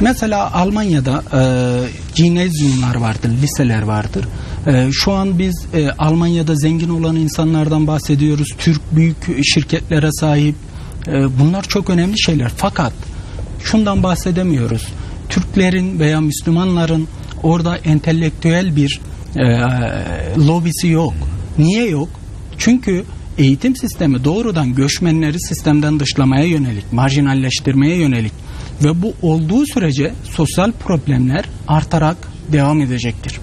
Mesela Almanya'da e, gimnazyumlar vardır, liseler vardır. E, şu an biz e, Almanya'da zengin olan insanlardan bahsediyoruz. Türk büyük şirketlere sahip. E, bunlar çok önemli şeyler. Fakat şundan bahsedemiyoruz. Türklerin veya Müslümanların orada entelektüel bir e, lobisi yok. Niye yok? Çünkü eğitim sistemi doğrudan göçmenleri sistemden dışlamaya yönelik, marjinalleştirmeye yönelik ve bu olduğu sürece sosyal problemler artarak devam edecektir.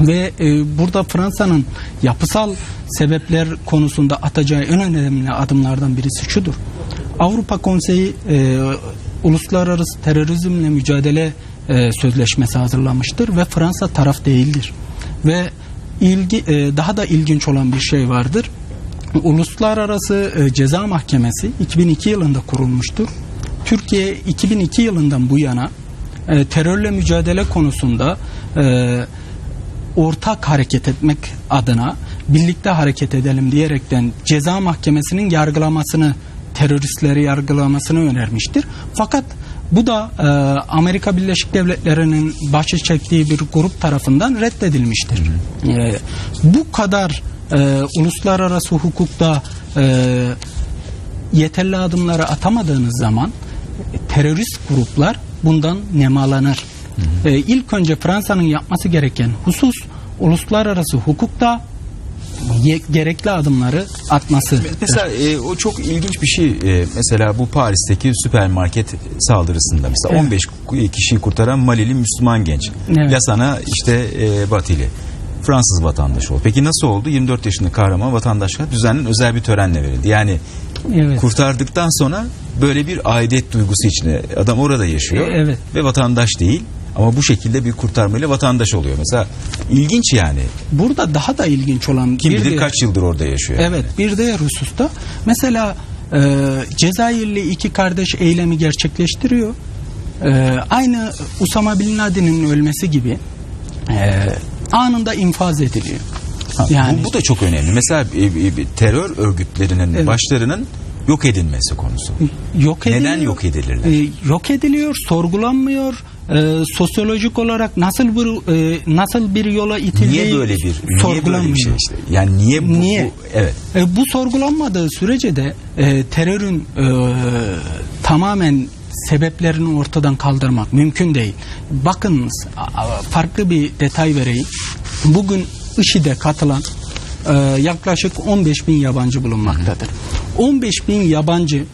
Ve e, burada Fransa'nın yapısal sebepler konusunda atacağı en önemli adımlardan birisi şudur. Avrupa Konseyi e, uluslararası terörizmle mücadele e, sözleşmesi hazırlamıştır ve Fransa taraf değildir. Ve ilgi e, daha da ilginç olan bir şey vardır. Uluslararası e, Ceza Mahkemesi 2002 yılında kurulmuştur. Türkiye 2002 yılından bu yana e, terörle mücadele konusunda e, ortak hareket etmek adına birlikte hareket edelim diyerekten ceza mahkemesinin yargılamasını teröristleri yargılamasını önermiştir. Fakat bu da e, Amerika Birleşik Devletleri'nin başı çektiği bir grup tarafından reddedilmiştir. E, bu kadar e, uluslararası hukukta e, yeterli adımları atamadığınız zaman terörist gruplar bundan nemalanır. E, ilk önce Fransa'nın yapması gereken husus uluslararası hukukta gerekli adımları atması. Mesela e, o çok ilginç bir şey. E, mesela bu Paris'teki süpermarket saldırısında mesela Evet. 15 kişiyi kurtaran Malili Müslüman genç. Evet. Ya sana işte e, Batili. Fransız vatandaş ol. Peki nasıl oldu? 24 yaşında kahraman vatandaşlığa düzenli özel bir törenle verildi. Yani Evet. kurtardıktan sonra böyle bir aidet duygusu içinde adam orada yaşıyor E, evet. ve vatandaş değil ama bu şekilde bir kurtarmayla vatandaş oluyor. Mesela ilginç yani. Burada daha da ilginç olan Kim bir bilir diğer- kaç yıldır orada yaşıyor. Evet bir diğer hususta mesela e, Cezayirli iki kardeş eylemi gerçekleştiriyor. E, aynı Usama Bin Laden'in ölmesi gibi e, anında infaz ediliyor. Ha, Yani bu, bu da çok önemli. Mesela terör örgütlerinin Evet. başlarının yok edilmesi konusu. yok ediliyor. Neden yok edilirler? E, yok ediliyor, sorgulanmıyor. E, sosyolojik olarak nasıl bir e, nasıl bir yola itildiği niye böyle bir niye böyle sorgulanmıyor. bir şey işte? Yani niye bu, Niye? bu- evet. E, bu sorgulanmadığı sürece de e, terörün e, tamamen sebeplerini ortadan kaldırmak mümkün değil. Bakınız farklı bir detay vereyim. Bugün IŞİD'e katılan e, yaklaşık 15 bin yabancı bulunmaktadır. 15 bin yabancı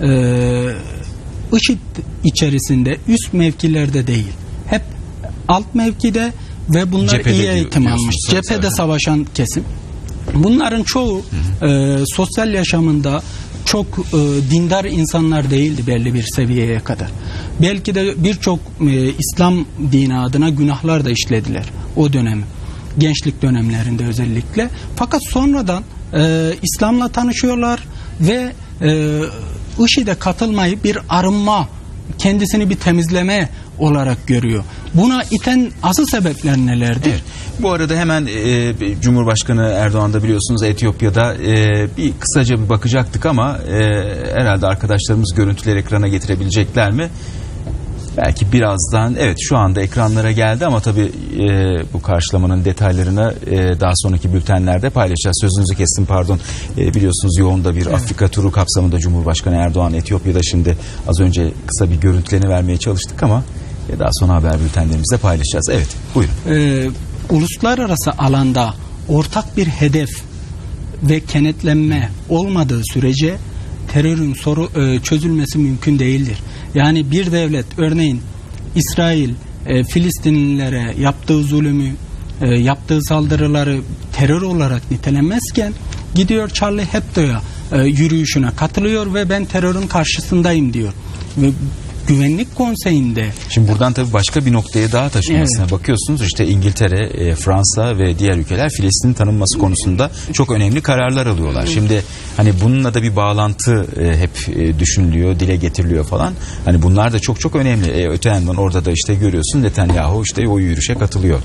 e, IŞİD içerisinde üst mevkilerde değil. Hep alt mevkide ve bunlar Cephede iyi eğitim almış. zaten. Cephede savaşan kesim. Bunların çoğu e, sosyal yaşamında çok e, dindar insanlar değildi belli bir seviyeye kadar. Belki de birçok e, İslam dini adına günahlar da işlediler o dönem. Gençlik dönemlerinde özellikle. Fakat sonradan e, İslam'la tanışıyorlar ve e, IŞİD'e katılmayı bir arınma, kendisini bir temizleme olarak görüyor. Buna iten asıl sebepler nelerdir? Evet. Bu arada hemen e, Cumhurbaşkanı Erdoğan da biliyorsunuz Etiyopya'da e, bir kısaca bir bakacaktık ama e, herhalde arkadaşlarımız görüntüleri ekrana getirebilecekler mi? Belki birazdan evet şu anda ekranlara geldi ama tabii e, bu karşılamanın detaylarını e, daha sonraki bültenlerde paylaşacağız. Sözünüzü kestim pardon. E, biliyorsunuz yoğun da bir Afrika turu kapsamında Cumhurbaşkanı Erdoğan Etiyopya'da şimdi az önce kısa bir görüntülerini vermeye çalıştık ama e, daha sonra haber bültenlerimizde paylaşacağız. Evet buyurun. e, uluslararası alanda ortak bir hedef ve kenetlenme olmadığı sürece terörün soru e, çözülmesi mümkün değildir. Yani bir devlet örneğin İsrail e, Filistinlilere yaptığı zulümü, e, yaptığı saldırıları terör olarak nitelemezken gidiyor Charlie Hebdo'ya e, yürüyüşüne katılıyor ve ben terörün karşısındayım diyor. Ve Güvenlik Konseyi'nde Şimdi buradan tabii başka bir noktaya daha taşımasına bakıyorsunuz. İşte İngiltere, e, Fransa ve diğer ülkeler Filistin'in tanınması konusunda çok önemli kararlar alıyorlar. Şimdi hani bununla da bir bağlantı e, hep e, düşünülüyor, dile getiriliyor falan. Hani bunlar da çok çok önemli. E, öte yandan orada da işte görüyorsun Netanyahu işte o yürüyüşe katılıyor. E,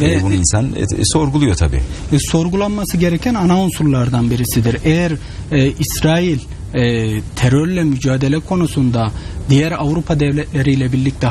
ve- E, bunu insan e, e, sorguluyor tabii. e, sorgulanması gereken ana unsurlardan birisidir. Eğer e, İsrail e, terörle mücadele konusunda diğer Avrupa devletleriyle birlikte